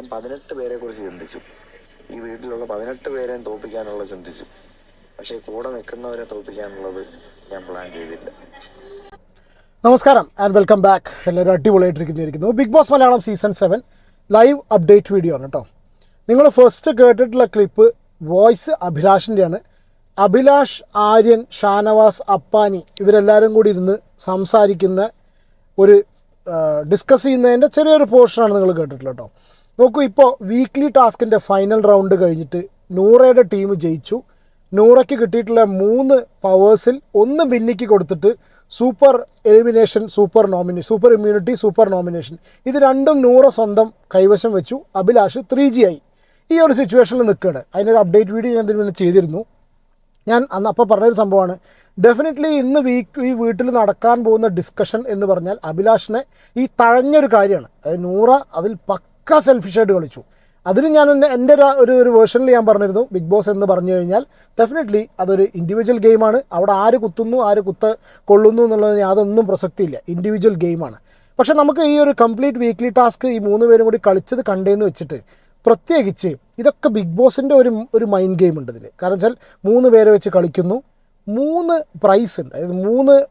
ഞാൻ പതിനെട്ട് പേരെ കുറിച്ച് ചിന്തിച്ചു. ഈ വീട്ടിലുള്ള പതിനെട്ട് പേരെയും തോപ്പിക്കാനുള്ള ചിന്തിച്ചു. പക്ഷേ കൂടെ നിൽക്കുന്നവരെ തോപ്പിക്കാനുള്ളത് ഞാൻ പ്ലാൻ ചെയ്തില്ല. നമസ്കാരം ആൻഡ് വെൽക്കം ബാക്ക് എല്ലാവരും അടിപൊളിയായിട്ടിരിക്കുന്നു. Bigg Boss Malayalam season seven live update video ആണ് കേട്ടോ നിങ്ങൾ ഫസ്റ്റ് കേട്ടിട്ടുള്ള ക്ലിപ്പ് വോയിസ് അഭിലാഷിന്റെയാണ് അഭിലാഷ് ആര്യൻ ഷാനവാസ് അപ്പാനി ഇവരെല്ലാവരും കൂടി ഇരുന്ന് സംസാരിക്കുന്ന ഒരു ഡിസ്കസ് ചെയ്യുന്നതിന്റെ ചെറിയൊരു പോർഷനാണ് നിങ്ങൾ കേട്ടിട്ടുള്ളത് കേട്ടോ നോക്കൂ ഇപ്പോൾ വീക്ക്ലി ടാസ്കിന്റെ ഫൈനൽ റൗണ്ട് കഴിഞ്ഞിട്ട് നൂറയുടെ ടീം ജയിച്ചു. നൂറയ്ക്ക് കിട്ടിയിട്ടുള്ള മൂന്ന് പവേഴ്സിൽ ഒന്ന് ബിന്നിക്ക് കൊടുത്തിട്ട് super elimination super nomination super immunity super nomination ഇത് രണ്ടും നൂറ സ്വന്തം കൈവശം വെച്ചു. അഭിലാഷ് ത്രീ ജി ആയി ഈ ഒരു സിറ്റുവേഷനിൽ നിൽക്കുകയാണ്. അതിനൊരു അപ്ഡേറ്റ് വീഡിയോ ഞാൻ ഇതിന് ചെയ്തിരുന്നു. ഞാൻ അന്ന് അപ്പോൾ പറഞ്ഞൊരു സംഭവമാണ്. ഡെഫിനറ്റ്ലി ഇന്ന് വീക്ക് ഈ വീട്ടിൽ നടക്കാൻ പോകുന്ന ഡിസ്കഷൻ എന്ന് പറഞ്ഞാൽ അഭിലാഷിനെ ഈ തഴഞ്ഞൊരു കാര്യമാണ്. അതായത് നൂറ അതിൽ പക്ക സെൽഫിഷായിട്ട് കളിച്ചു. അതിന് ഞാൻ എന്റെ ഒരു ഒരു വേർഷനിൽ ഞാൻ പറഞ്ഞിരുന്നു. ബിഗ് ബോസ് എന്ന് പറഞ്ഞു കഴിഞ്ഞാൽ ഡെഫിനറ്റ്ലി അതൊരു ഇൻഡിവിജ്വൽ ഗെയിമാണ് അവിടെ ആര് കുത്തുന്നു ആര് കുത്ത കൊള്ളുന്നു എന്നുള്ളതിന് യാതൊന്നും പ്രസക്തിയില്ല. ഇൻഡിവിജ്വൽ ഗെയിമാണ് പക്ഷേ നമുക്ക് ഈ ഒരു കംപ്ലീറ്റ് വീക്ക്ലി ടാസ്ക് ഈ മൂന്ന് പേരും കൂടി കളിച്ചത് കണ്ടേന്ന് വെച്ചിട്ട് പ്രത്യേകിച്ച് ഇതൊക്കെ ബിഗ് ബോസിന്റെ ഒരു ഒരു മൈൻഡ് ഗെയിം ഉണ്ട് ഇതിൽ കാരണം വെച്ചാൽ മൂന്ന് പേരെ വെച്ച് കളിക്കുന്നു. മൂന്ന് പ്രൈസ് ഉണ്ട്. അതായത് മൂന്ന്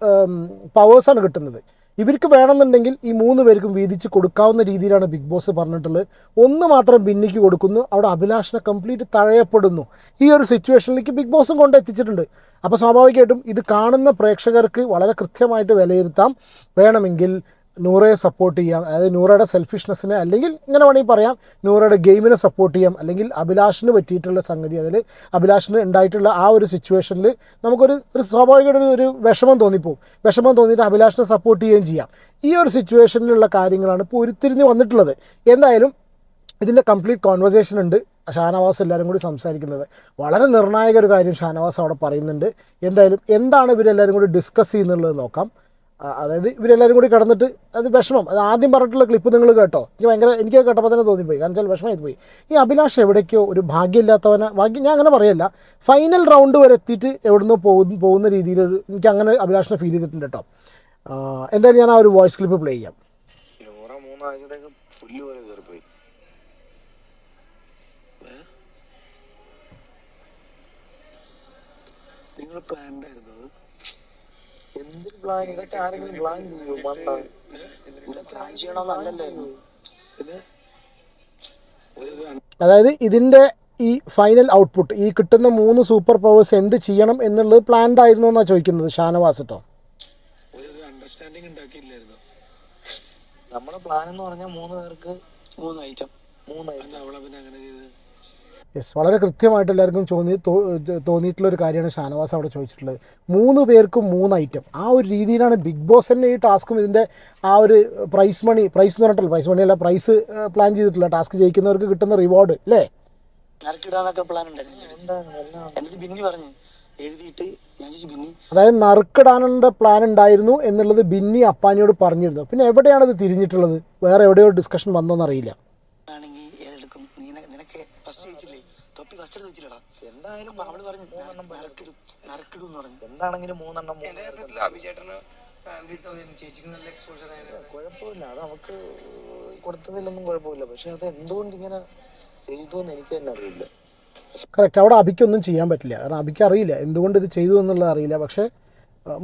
പവേഴ്സാണ് കിട്ടുന്നത്. ഇവർക്ക് വേണമെന്നുണ്ടെങ്കിൽ ഈ മൂന്ന് പേർക്കും വീതിച്ച് കൊടുക്കാവുന്ന രീതിയിലാണ് ബിഗ് ബോസ് പറഞ്ഞിട്ടുള്ളത്. ഒന്ന് മാത്രം ബിന്നിക്ക് കൊടുക്കുന്നു. അവിടെ അഭിലാഷിനെ കംപ്ലീറ്റ് തഴയപ്പെടുന്നു. ഈ ഒരു സിറ്റുവേഷനിലേക്ക് ബിഗ് ബോസും കൊണ്ടെത്തിച്ചിട്ടുണ്ട് അപ്പോൾ സ്വാഭാവികമായിട്ടും ഇത് കാണുന്ന പ്രേക്ഷകർക്ക് വളരെ കൃത്യമായിട്ട് വിലയിരുത്താം. വേണമെങ്കിൽ നൂറയെ സപ്പോർട്ട് ചെയ്യാം. അതായത് നൂറയുടെ സെൽഫിഷ്നെസ്സിനെ അല്ലെങ്കിൽ ഇങ്ങനെ വേണമെങ്കിൽ പറയാം നൂറയുടെ ഗെയിമിനെ സപ്പോർട്ട് ചെയ്യാം. അല്ലെങ്കിൽ അഭിലാഷിന് പറ്റിയിട്ടുള്ള സംഗതി അതിൽ അഭിലാഷിന് ഉണ്ടായിട്ടുള്ള ആ ഒരു സിറ്റുവേഷനിൽ നമുക്കൊരു ഒരു സ്വാഭാവികമായിട്ട് ഒരു വിഷമം തോന്നിപ്പോവും. വിഷമം തോന്നിയിട്ട് അഭിലാഷിനെ സപ്പോർട്ട് ചെയ്യുകയും ചെയ്യാം. ഈ ഒരു സിറ്റുവേഷനിലുള്ള കാര്യങ്ങളാണ് ഇപ്പോൾ ഉരുത്തിരിഞ്ഞ് വന്നിട്ടുള്ളത്. എന്തായാലും ഇതിന്റെ കംപ്ലീറ്റ് കോൺവെർസേഷൻ ഉണ്ട്. ഷാനവാസ് എല്ലാവരും കൂടി സംസാരിക്കുന്നത്. വളരെ നിർണായക ഒരു കാര്യം ഷാനവാസ് അവിടെ പറയുന്നുണ്ട്. എന്തായാലും എന്താണ് ഇവരെല്ലാവരും കൂടി ഡിസ്കസ് ചെയ്യുന്നുള്ളത് നോക്കാം. അതായത് ഇവരെല്ലാവരും കൂടി കടന്നിട്ട് അത് വിഷമം. അത് ആദ്യം പറഞ്ഞിട്ടുള്ള ക്ലിപ്പ് നിങ്ങൾ കേട്ടോ. എനിക്ക് ഭയങ്കര എനിക്ക് കേട്ടപ്പോൾ തന്നെ തോന്നിപ്പോയി. കാരണം വെച്ചാൽ വിഷമമായി പോയി ഈ അഭിലാഷ് എവിടേക്കോ ഒരു ഭാഗ്യമില്ലാത്തവനെ ഭാഗ്യം ഞാൻ അങ്ങനെ പറയല്ല. ഫൈനൽ റൗണ്ട് വരെ എത്തിയിട്ട് എവിടുന്നോ പോകുന്ന പോകുന്ന രീതിയിലൊരു എനിക്ക് അങ്ങനെ അഭിലാഷിനെ ഫീൽ ചെയ്തിട്ടുണ്ട് കേട്ടോ. എന്തായാലും ഞാൻ ആ ഒരു വോയിസ് ക്ലിപ്പ് പ്ലേ ചെയ്യാം. മൂന്നാഴ്ചത്തേക്ക് പുല്ല് പോലെ നിങ്ങൾ പ്ലാൻഡായിരുന്നു എന്തൊരു പ്ലാൻ ഇതൊക്കെ ആരെങ്കിലും പ്ലാൻ ചെയ്യൂ മണ്ട ഇത് പ്ലാൻ ചെയ്യണമെന്നല്ലല്ലോ ഒരു രണ്ട് അതായത് ഇതിന്റെ ഈ ഫൈനൽ ഔട്ട്പുട്ട് ഈ കിട്ടുന്ന മൂന്ന് സൂപ്പർ പവേഴ്സ് എന്ത് ചെയ്യണം എന്നുള്ളത് പ്ലാൻഡ് ആയിരുന്നു എന്നാ ചോദിക്കുന്നത് ഷാനവാസ് കേട്ടോ ഒരു അണ്ടർസ്റ്റാൻഡിങ് ഉണ്ടാക്കിയില്ലായിരുന്നു? നമ്മുടെ പ്ലാൻ എന്ന് പറഞ്ഞാൽ മൂന്ന് പേർക്ക് മൂന്ന് ഐറ്റം മൂന്ന് ഐറ്റം അവളെ പിന്നെ അങ്ങനെ ചെയ്ത് യെസ് വളരെ കൃത്യമായിട്ട് എല്ലാവർക്കും തോന്നി തോന്നിയിട്ടുള്ളൊരു തോന്നിയിട്ടുള്ള ഒരു കാര്യമാണ് ഷാനവാസ് അവിടെ ചോദിച്ചിട്ടുള്ളത്. മൂന്ന് പേർക്കും മൂന്ന് ഐറ്റം ആ ഒരു രീതിയിലാണ് ബിഗ് ബോസ് തന്നെ ഈ ടാസ്കും ഇതിന്റെ ആ ഒരു പ്രൈസ് മണി പ്രൈസ് എന്ന് പറഞ്ഞിട്ടില്ല പ്രൈസ് മണി അല്ല പ്രൈസ് പ്ലാൻ ചെയ്തിട്ടില്ല ടാസ്ക് ജയിക്കുന്നവർക്ക് കിട്ടുന്ന റിവാർഡ് അല്ലേ? അതായത് നറുക്കിടാനുള്ള പ്ലാൻ ഉണ്ടായിരുന്നു എന്നുള്ളത് ബിന്നി അപ്പാനിയോട് പറഞ്ഞിരുന്നു. പിന്നെ എവിടെയാണ് ഇത് തിരിഞ്ഞിട്ടുള്ളത്? വേറെ എവിടെയോ ഡിസ്കഷൻ വന്നോന്നറിയില്ല. ആണെങ്കിൽ ഏതെടുക്കും നീ നിനക്ക് ഫസ്റ്റ് ജയിച്ചില്ലേ? തൊപ്പി ഫസ്റ്റ് എടുത്ത് വെച്ചില്ലടാ. എന്തായാലും അപ്പൊ അവൾ പറഞ്ഞു നരക്കിടും നരക്കിടും എന്ന് പറഞ്ഞു. എന്താണെങ്കിലും മൂന്നെണ്ണം അഭിചേട്ടന് കുഴപ്പമില്ല. അത് നമുക്ക് കൊടുത്തതിലൊന്നും കുഴപ്പമില്ല. പക്ഷെ അത് എന്തുകൊണ്ട് ഇങ്ങനെ ചെയ്തു എന്ന് എനിക്ക് തന്നെ അറിയില്ല. കറക്റ്റ് അവിടെ അബിക്കൊന്നും ചെയ്യാൻ പറ്റില്ല. കാരണം അഭിക്ക് അറിയില്ല. എന്തുകൊണ്ട് ഇത് ചെയ്തു എന്നുള്ളത് അറിയില്ല. പക്ഷേ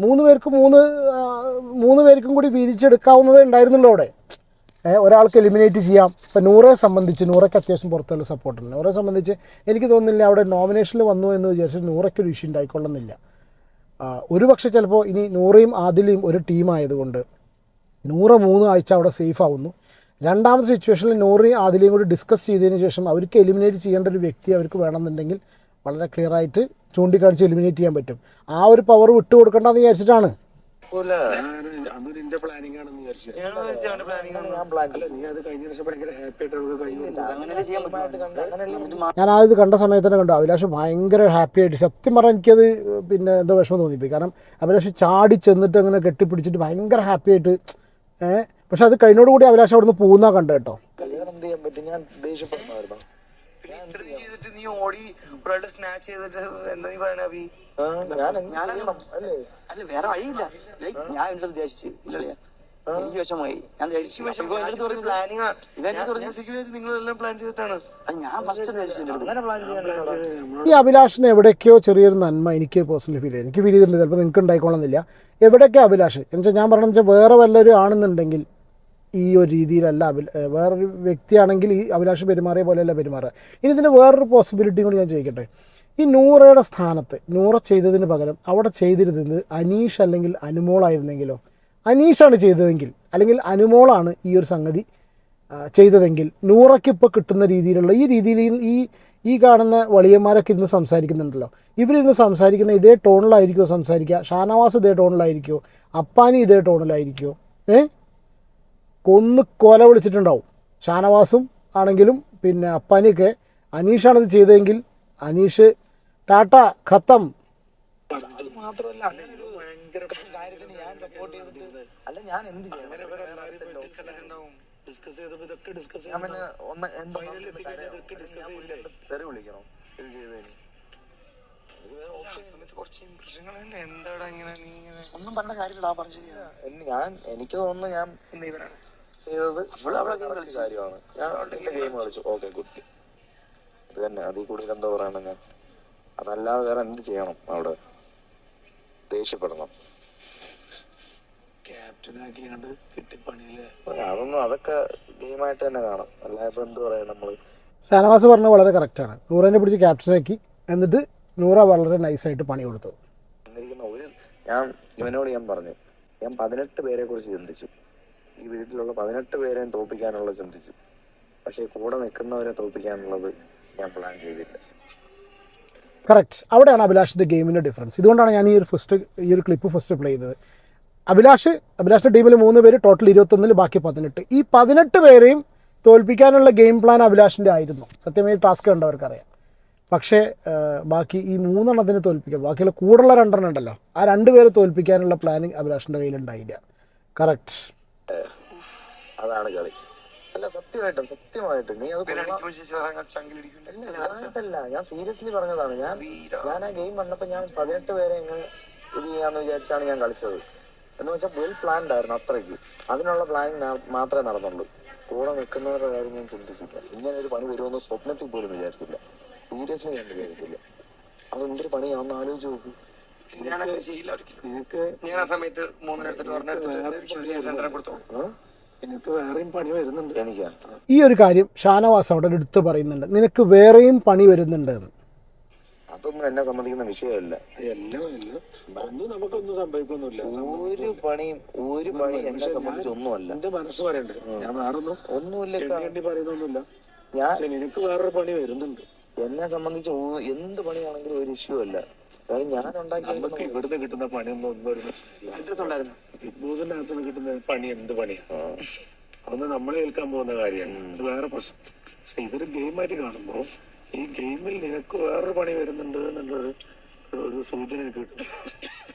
മൂന്ന് പേർക്ക് മൂന്ന് മൂന്ന് പേർക്കും കൂടി വീതിച്ചെടുക്കാവുന്നതേ ഉണ്ടായിരുന്നുള്ളൂ അവിടെ. ഒരാൾക്ക് എലിമിനേറ്റ് ചെയ്യാം. ഇപ്പം നൂറെ സംബന്ധിച്ച് നൂറയ്ക്ക് അത്യാവശ്യം പുറത്തുള്ള സപ്പോർട്ടുണ്ട് നൂറെ സംബന്ധിച്ച് എനിക്ക് തോന്നുന്നില്ല അവിടെ നോമിനേഷനിൽ വന്നു എന്ന് വിചാരിച്ചിട്ട് നൂറയ്ക്കൊരു ഇഷ്യൂ ഉണ്ടായിക്കൊള്ളുന്നില്ല. ഒരു പക്ഷേ ചിലപ്പോൾ ഇനി നൂറയും ആദിലയും ഒരു ടീമായതുകൊണ്ട് നൂറ് മൂന്ന് ആഴ്ച അവിടെ സേഫ് ആവുന്നു. രണ്ടാമത്തെ സിറ്റുവേഷനിൽ നൂറയും ആദിലയും കൂടി ഡിസ്കസ് ചെയ്തതിന് ശേഷം അവർക്ക് എലിമിനേറ്റ് ചെയ്യേണ്ട ഒരു വ്യക്തി അവർക്ക് വേണമെന്നുണ്ടെങ്കിൽ വളരെ ക്ലിയറായിട്ട് ചൂണ്ടിക്കാണിച്ച് എലിമിനേറ്റ് ചെയ്യാൻ പറ്റും. ആ ഒരു പവർ വിട്ടു കൊടുക്കേണ്ടെന്ന് വിചാരിച്ചിട്ടാണ് ഞാൻ അതൊരു എന്റെ പ്ലാനിങ് ആണെന്ന് വിചാരിച്ചു. ഞാൻ പ്ലാൻ അല്ല നീ അത് കഴിഞ്ഞ ദിവസം ഭയങ്കര ഹാപ്പി ആയിട്ട് അവൾക്ക് കൈ കൊടുത്തു. ചെയ്യാൻ പറ്റും ഞാൻ ആ ഇത് കണ്ട സമയത്ത് തന്നെ കണ്ടു. അഭിലാഷ് ഭയങ്കര ഹാപ്പി ആയിട്ട് സത്യം പറഞ്ഞാൽ എനിക്കത് പിന്നെ എന്താ വിഷമം തോന്നിപ്പോയി. കാരണം അഭിലാഷ് ചാടി ചെന്നിട്ട് അങ്ങനെ കെട്ടിപ്പിടിച്ചിട്ട് ഭയങ്കര ഹാപ്പി ആയിട്ട് ഏഹ് പക്ഷെ അത് കഴിഞ്ഞോടുകൂടി അഭിലാഷ് അവിടുന്ന് പോകുന്ന കണ്ടു കേട്ടോ. കല്യാണം എന്ത് ചെയ്യാൻ പറ്റും? ഞാൻ ദേഷ്യപ്പെടുന്നതായിരുന്നു. ചെയ്തിട്ട് നീ ഓടി ഒരാളുടെ സ്നാച്ച് ചെയ്തിട്ട് എന്താ നീ പറയണ അഭി? അല്ലേ? വേറെ വഴിയില്ല. ലൈക്ക് ഞാൻ എന്റെ ഉദ്ദേശിച്ച് ഇല്ലല്ലേ എനിക്ക് വിഷമമായി. ഞാൻ ഈ അഭിലാഷിന് എവിടേക്കോ ചെറിയൊരു നന്മ എനിക്ക് പേഴ്സണലി ഫീൽ ചെയ്തു. എനിക്ക് ഫീൽ ചെയ്തിട്ടുണ്ട്. ചിലപ്പോൾ നിങ്ങൾക്ക് ഉണ്ടായിക്കോളുന്നില്ല എവിടെയൊക്കെ അഭിലാഷ് എന്നുവെച്ചാൽ ഞാൻ പറഞ്ഞാൽ വെച്ചാൽ വേറെ വല്ലവരും ആണെന്നുണ്ടെങ്കിൽ ഈ ഒരു രീതിയിലല്ല അഭില ഏഹ് വേറൊരു വ്യക്തിയാണെങ്കിൽ ഈ അഭിലാഷ് പെരുമാറിയ പോലെയല്ല പെരുമാറുക. ഇനി ഇതിന്റെ വേറൊരു പോസിബിലിറ്റി കൂടി ഞാൻ ചോദിക്കട്ടെ. ഈ നൂറയുടെ സ്ഥാനത്ത് നൂറ ചെയ്തതിന് പകരം അവിടെ ചെയ്തിരുന്നത് അനീഷ് അല്ലെങ്കിൽ അനുമോളായിരുന്നെങ്കിലോ? അനീഷാണ് ചെയ്തതെങ്കിൽ അല്ലെങ്കിൽ അനുമോളാണ് ഈ ഒരു സംഗതി ചെയ്തതെങ്കിൽ നൂറയ്ക്ക് ഇപ്പോൾ കിട്ടുന്ന രീതിയിലുള്ള ഈ രീതിയിൽ ഈ- ഈ കാണുന്ന വളിയന്മാരൊക്കെ ഇരുന്ന് സംസാരിക്കുന്നുണ്ടല്ലോ. ഇവരിരുന്ന് സംസാരിക്കുന്ന ഇതേ ടോണിലായിരിക്കുമോ സംസാരിക്കുക? ഷാനവാസ് ഇതേ ടോണിലായിരിക്കുമോ അപ്പാനി ഇതേ ടോണിലായിരിക്കുമോ ഏ? കൊന്ന് കൊല വിളിച്ചിട്ടുണ്ടാവും. ഷാനവാസും ആണെങ്കിലും പിന്നെ അപ്പാനിയൊക്കെ അനീഷാണിത് ചെയ്തതെങ്കിൽ അനീഷ് ടാറ്റ ഖത്തം. അത് മാത്രമല്ല കാര്യത്തിന് ഞാൻ സപ്പോർട്ട് ചെയ്തിട്ട് അല്ല ഞാൻ എന്ത് ചെയ്യണം? ഡിസ്കസ് ചെയ്തപ്പോ ഇതൊക്കെ ഡിസ്കസ് ഞാൻ പിന്നെ ഒന്ന് എന്താ ഫൈനലിൽ എത്തിക്കഴിഞ്ഞാൽ ഇതൊക്കെ ഡിസ്കസ് ചെയ്യില്ലേ? തെറി വിളിക്കണോ ഇത് ചെയ്തതിന്. ഒന്നും പറഞ്ഞ കാര്യമില്ല ആ പറഞ്ഞു ഞാൻ എനിക്ക് തോന്നുന്നു ഞാൻ ഇന്ന് ഇവരാണ് ചെയ്തത്. കളിച്ചു. കാര്യമാണ്. ഞാൻ ഗെയിം കളിച്ചു. ഓക്കെ ഗുഡ് ഇത് തന്നെ. അതിൽ കൂടുതൽ എന്തോ പറയണം ഞാൻ? അതല്ലാതെ വേറെ എന്ത് ചെയ്യണം അവിടെ? ദേഷ്യപ്പെടണം. അതൊന്നും അതൊക്കെ ഗെയിമായിട്ട് തന്നെ കാണാം. അല്ലാതെ ഇപ്പൊ എന്ത് പറയാ നമ്മൾ? ഷാനവാസ് പറഞ്ഞത് വളരെ കറക്റ്റാണ് നൂറിനെ പിടിച്ച് ക്യാപ്റ്റനാക്കി എന്നിട്ട് നൂറ വളരെ നൈസായിട്ട് പണി കൊടുത്തു. ഒരു ഞാൻ ഇവനോട് ഞാൻ പറഞ്ഞു. ഞാൻ പതിനെട്ട് പേരെ കുറിച്ച് ചിന്തിച്ചു. ഈ വീട്ടിലുള്ള പതിനെട്ട് പേരെയും തോപ്പിക്കാനുള്ള ചിന്തിച്ചു. പക്ഷെ കൂടെ നിൽക്കുന്നവരെ തോപ്പിക്കാനുള്ളത് ഞാൻ പ്ലാൻ ചെയ്തില്ല. കറക്റ്റ് അവിടെയാണ് അഭിലാഷിന്റെ ഗെയിമിന്റെ ഡിഫറൻസ് ഇതുകൊണ്ടാണ് ഞാൻ ഈ ഒരു ഫസ്റ്റ് ഈ ഒരു ക്ലിപ്പ് ഫസ്റ്റ് പ്ലേ ചെയ്തത്. അഭിലാഷ് അഭിലാഷിന്റെ ടീമിൽ മൂന്ന് പേര് ടോട്ടൽ ഇരുപത്തൊന്നിൽ ബാക്കി പതിനെട്ട്. ഈ പതിനെട്ട് പേരെയും തോൽപ്പിക്കാനുള്ള ഗെയിം പ്ലാൻ അഭിലാഷിന്റെ ആയിരുന്നു. സത്യമായി ടാസ്ക് കണ്ടവർക്കറിയാം. പക്ഷേ ബാക്കി ഈ മൂന്നെണ്ണത്തിന് തോൽപ്പിക്കുക ബാക്കിയുള്ള കൂടുള്ള രണ്ടെണ്ണം ഉണ്ടല്ലോ. ആ രണ്ട് പേരെ തോൽപ്പിക്കാനുള്ള പ്ലാനിങ് അഭിലാഷിന്റെ കയ്യിലുണ്ടായില്ല. കറക്റ്റ് അതാണ് കളി. അല്ല സത്യമായിട്ടും സത്യമായിട്ടും. നീ അത് ഇല്ല, ഞാൻ സീരിയസ്ലി പറഞ്ഞതാണ്. ഞാൻ ഞാൻ ആ ഗെയിം വന്നപ്പോ ഞാൻ പതിനെട്ട് പേരെ എങ്ങനെ ഇത് ചെയ്യാന്ന് വിചാരിച്ചാണ് ഞാൻ കളിച്ചത്. എന്ന് വെച്ചാൽ വെൽ പ്ലാൻഡ് ആയിരുന്നു അത്രയ്ക്ക്. അതിനുള്ള പ്ലാനിങ് മാത്രമേ നടന്നുള്ളൂ. കൂടെ നിൽക്കുന്നവരുടെ കാര്യം ഞാൻ ചിന്തിച്ചില്ല ഇങ്ങനെ ഒരു പണി വരുമെന്ന് സ്വപ്നത്തിൽ പോലും വിചാരിച്ചില്ല സീരിയസ്ലി ഞാൻ വിചാരിച്ചില്ല അത് എന്തൊരു പണിയാണെന്ന് ആലോചിച്ച് നോക്കൂ. ഞാനങ്ങനെ ചെയ്യില്ല ഒരിക്കലും നിനക്ക് ഞാൻ ആ സമയത്ത് രണ്ടര? വേറെയും പണി വരുന്നുണ്ട്. എനിക്ക്? ഈ ഒരു കാര്യം ഷാനവാസ് അവിടെ എടുത്ത് പറയുന്നുണ്ട്. നിനക്ക് വേറെയും പണി വരുന്നുണ്ട് എന്ന്. അതൊന്നും എന്നെ സംബന്ധിക്കുന്ന വിഷയമല്ല. എല്ലാം എല്ലാം ഒന്നും നമുക്കൊന്നും സംഭവിക്കൊന്നുമില്ല. ഒരു പണിയും ഒരു പണി എന്നെ സംബന്ധിച്ച് ഒന്നുമല്ല. എന്റെ മനസ്സ് പറയണ്ടേ. ഞാൻ വേറൊന്നും ഒന്നുമില്ല പറയുന്നൊന്നുമില്ല. ഞാൻ വേറൊരു പണി വരുന്നുണ്ട്. എന്നെ സംബന്ധിച്ച് എന്ത് പണിയാണെങ്കിലും ഒരു ഇഷ്യൂ അല്ല. നമുക്ക് ഇവിടുന്ന് കിട്ടുന്ന പണിയൊന്നും ഒന്നും ഒരു ഉണ്ടായിരുന്നു ബിഗ് ബോസിന്റെ അകത്തുനിന്ന് കിട്ടുന്ന പണി എന്ത് പണിയാ? അതൊന്നും നമ്മളെ ഏൽക്കാൻ പോകുന്ന കാര്യമാണ്. അത് വേറെ പ്രശ്നം. പക്ഷെ ഇതൊരു ഗെയിമായിട്ട് കാണുമ്പോൾ ഈ ഗെയിമിൽ നിനക്ക് വേറൊരു പണി വരുന്നുണ്ട് എന്നുള്ളൊരു ഒരു സൂചന എനിക്ക് കിട്ടും.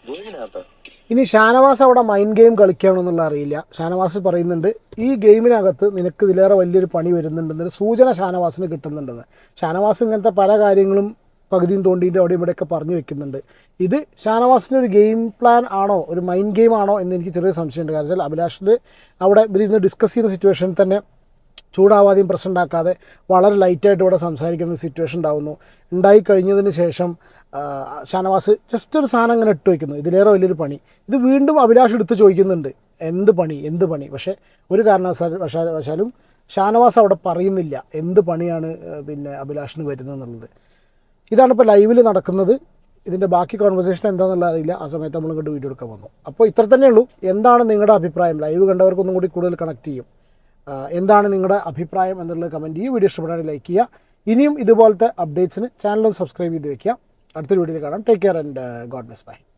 ഗെയിമിനകത്ത്? ഇനി ഷാനവാസ് അവിടെ മൈൻഡ് ഗെയിം കളിക്കണമെന്നുള്ള അറിയില്ല. ഷാനവാസ് പറയുന്നുണ്ട് ഈ ഗെയിമിനകത്ത് നിനക്ക് ഇതിലേറെ വലിയൊരു പണി വരുന്നുണ്ടെന്നൊരു സൂചന ഷാനവാസിന് കിട്ടുന്നുണ്ടെന്ന് ഷാനവാസ് ഇങ്ങനത്തെ പല കാര്യങ്ങളും പകുതിയും തോണ്ടിയിട്ട് അവിടെ ഇവിടെയൊക്കെ പറഞ്ഞു വെക്കുന്നുണ്ട്. ഇത് ഷാനവാസിന്റെ ഒരു ഗെയിം പ്ലാൻ ആണോ? ഒരു മൈൻഡ് ഗെയിം ആണോ എന്ന് എനിക്ക് ചെറിയ സംശയമുണ്ട്. കാരണം വെച്ചാൽ അഭിലാഷിന്റെ അവിടെ ഇവരിന്ന് ഡിസ്കസ് ചെയ്യുന്ന സിറ്റുവേഷനിൽ തന്നെ ചൂടാവാതെയും പ്രശ്നം ഉണ്ടാക്കാതെ വളരെ ലൈറ്റായിട്ട് ഇവിടെ സംസാരിക്കുന്ന സിറ്റുവേഷൻ ഉണ്ടാകുന്നു ഉണ്ടായി കഴിഞ്ഞതിന് ശേഷം ഷാനവാസ് ജസ്റ്റ് ഒരു സാധനം അങ്ങനെ ഇട്ട് വയ്ക്കുന്നു ഇതിലേറെ വലിയൊരു പണി. ഇത് വീണ്ടും അഭിലാഷ് എടുത്ത് ചോദിക്കുന്നുണ്ട്. എന്ത് പണി? എന്ത് പണി? പക്ഷേ ഒരു കാരണവശാലും വശാ- ഷാനവാസ് അവിടെ പറയുന്നില്ല. എന്ത് പണിയാണ് പിന്നെ അഭിലാഷിന് വരുന്നത് എന്നുള്ളത്? ഇതാണ് ഇപ്പോൾ ലൈവിൽ നടക്കുന്നത്. ഇതിന്റെ ബാക്കി കോൺവെർസേഷൻ എന്താണെന്നുള്ള അറിയില്ല. ആ സമയത്ത് നമ്മൾ ഇങ്ങോട്ട് വീഡിയോ എടുക്കാൻ വന്നു. അപ്പോൾ ഇത്ര തന്നെ ഉള്ളൂ. എന്താണ് നിങ്ങളുടെ അഭിപ്രായം? ലൈവ് കണ്ടവർക്കൊന്നും കൂടി കൂടുതൽ കണക്ട് ചെയ്യും. എന്താണ് നിങ്ങളുടെ അഭിപ്രായം എന്നുള്ളത് കമന്റ് ചെയ്യുക. വീഡിയോ ഇഷ്ടപ്പെട്ടാണെങ്കിൽ ലൈക്ക് ചെയ്യുക. ഇനിയും ഇതുപോലത്തെ അപ്ഡേറ്റ്സിന് ചാനലും സബ്സ്ക്രൈബ് ചെയ്ത് വയ്ക്കുക അടുത്തൊരു വീഡിയോയിൽ കാണാം. Take care and God bless bye